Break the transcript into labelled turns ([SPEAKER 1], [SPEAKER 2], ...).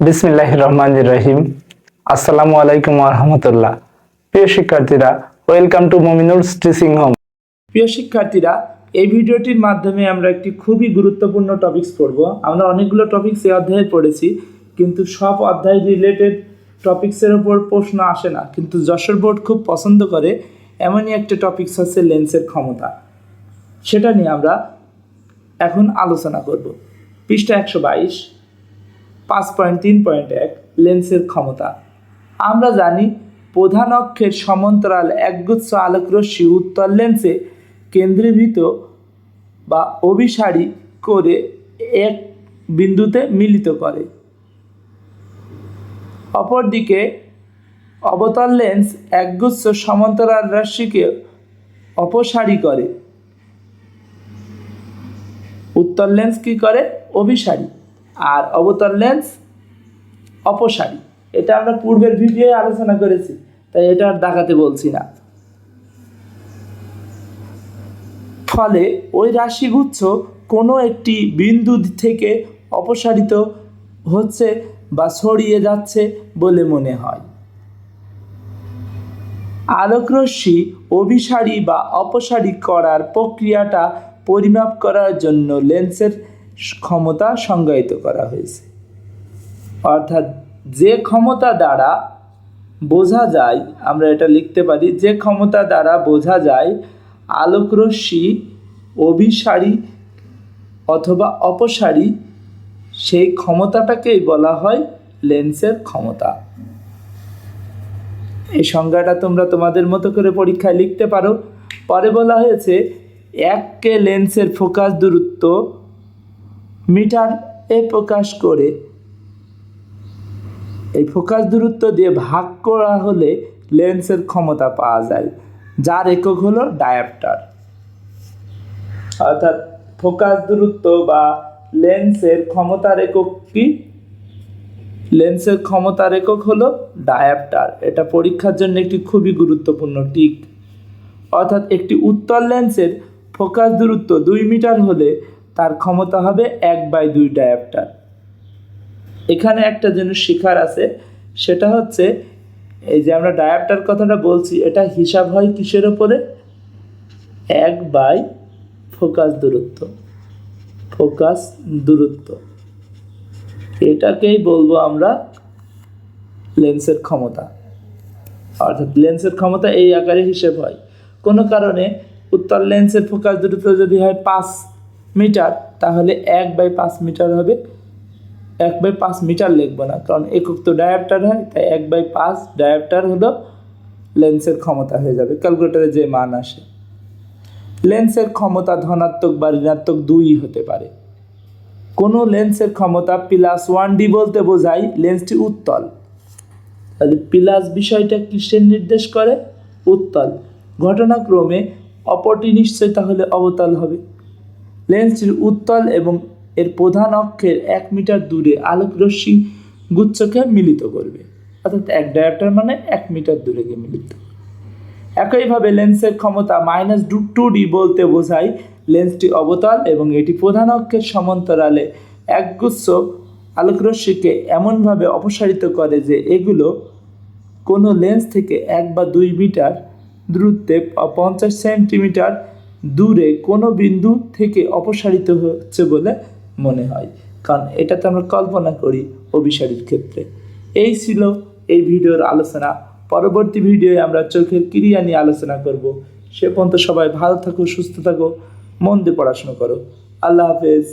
[SPEAKER 1] বিসমিল্লাহ রহমান রহিম আসসালামু আলাইকুম রহমতুল্লাহ। প্রিয় শিক্ষার্থীরা, welcome to Mominul teaching home. প্রিয় শিক্ষার্থীরা, এই ভিডিওটির মাধ্যমে আমরা একটি খুবই গুরুত্বপূর্ণ টপিকস পড়ব। আমরা অনেকগুলো টপিকস এই অধ্যায়ে পড়েছি, কিন্তু সব অধ্যায় রিলেটেড টপিক্সের ওপর প্রশ্ন আসে না। কিন্তু যশোর বোর্ড খুব পছন্দ করে এমনই একটা টপিকস হচ্ছে লেন্সের ক্ষমতা। সেটা নিয়ে আমরা এখন আলোচনা করব। পৃষ্ঠা একশো বাইশ। পাঁচ পয়েন্ট, তিন পয়েন্ট এক লেন্সের ক্ষমতা। আমরা জানি প্রধান অক্ষের সমান্তরাল একগুচ্ছ আলোকরশ্মি উত্তর লেন্সে কেন্দ্রীভূত বা অভিসারী করে এক বিন্দুতে মিলিত করে। অপরদিকে অবতল লেন্স একগুচ্ছ সমান্তরাল রাশিকে অপসারী করে। উত্তর লেন্স কি করে? অভিসারী। আর অবতল লেন্স অপসারী। এটা আমরা পূর্বের ভিডিওয়ে আলোচনা করেছি, তাই এটা আর দেখাতে বলছি না। ফলে ওই রাশিগুচ্ছ কোনো একটি বিন্দু থেকে অপসারিত হচ্ছে বা ছড়িয়ে যাচ্ছে বলে মনে হয়। আলোকরশ্মি অভিসারী বা অপসারী করার প্রক্রিয়াটা পরিমাপ করার জন্য লেন্সের ক্ষমতা সংজ্ঞায়িত করা হয়েছে। অর্থাৎ যে ক্ষমতা দ্বারা বোঝা যায়, আমরা এটা লিখতে পারি, যে ক্ষমতা দ্বারা বোঝা যায় আলোকরশ্মি, অভিসারী অথবা অপসারী, সেই ক্ষমতাটাকেই বলা হয় লেন্সের ক্ষমতা। এই সংজ্ঞাটা তোমরা তোমাদের মতো করে পরীক্ষায় লিখতে পারো। পরে বলা হয়েছে এককে লেন্সের ফোকাস দূরত্ব মিটার এ প্রকাশ করে এই ফোকাস দূরত্ব দিয়ে ভাগ করা হলে লেন্সের ক্ষমতা পাওয়া যায়, যার একক হলো ডায়াপ্টার অর্থাৎ ফোকাস দূরত্ব বা লেন্সের ক্ষমতার একক কি? লেন্সের ক্ষমতার একক হলো ডায়াপ্টার এটা পরীক্ষার জন্য একটি খুবই গুরুত্বপূর্ণ টিক অর্থাৎ একটি উত্তর লেন্সের ফোকাস দূরত্ব দুই মিটার হলে তার ক্ষমতা হবে এক বাই দুই ডায়াপ্টার এখানে একটা জিনিস শেখার আছে, সেটা হচ্ছে এই যে আমরা ডায়াপ্টার কথাটা বলছি, এটা হিসাব হয় কিসের ওপরে এক বাই ফোকাস দূরত্ব। ফোকাস দূরত্ব। এটাকেই বলব আমরা লেন্সের ক্ষমতা। অর্থাৎ লেন্সের ক্ষমতা এই আকারে হিসেব হয়। কোনো কারণে উত্তর লেন্সের ফোকাস দূরত্ব যদি হয় পাঁচ মিটার, তাহলে এক বাই পাঁচ মিটার হবে। এক বাই পাঁচ মিটার লিখব না, কারণ একক তো ডায়াপ্টার হয়, তাই এক বাই পাঁচ ডায়াপ্টার হলো লেন্সের ক্ষমতা হয়ে যাবে ক্যালকুলেটারে যে মান আসে। লেন্সের ক্ষমতা ধনাত্মক বা ঋণাত্মক দুই হতে পারে। কোনো লেন্সের ক্ষমতা প্লাস ওয়ান ডি বলতে বোঝায় লেন্সটি উত্তল। তাহলে প্লাস বিষয়টা কিসের নির্দেশ করে? উত্তল। ঘটনাক্রমে অপরটি নিশ্চয় তাহলে অবতল হবে। লেন্সটির উত্তল এবং এর প্রধান অক্ষের এক মিটার দূরে আলোক রশ্মি গুচ্ছকে মিলিত করবে। অর্থাৎ এক ডায়াপ্টার মানে এক মিটার দূরে গিয়ে মিলিত। একইভাবে লেন্সের ক্ষমতা মাইনাস ডু টু ডি বলতে বোঝায় লেন্সটি অবতল এবং এটি প্রধান অক্ষের সমান্তরালে একগুচ্ছ আলোকরশ্মিকে এমনভাবে অপসারিত করে যে এগুলো কোনো লেন্স থেকে এক বা দুই মিটার দূরত্বে পঞ্চাশ সেন্টিমিটার দূরে কোনো বিন্দু থেকে অপসারিত হচ্ছে বলে মনে হয়। কারণ এটা তো আমরা কল্পনা করি অভিসারীর ক্ষেত্রে। এই ছিল এই ভিডিওর আলোচনা। পরবর্তী ভিডিওয়ে আমরা চোখের ক্রিয়া নিয়ে আলোচনা করব। সে পর্যন্ত সবাই ভালো থাকো, সুস্থ থাকো, মন দিয়ে পড়াশোনা করো। আল্লাহ হাফেজ।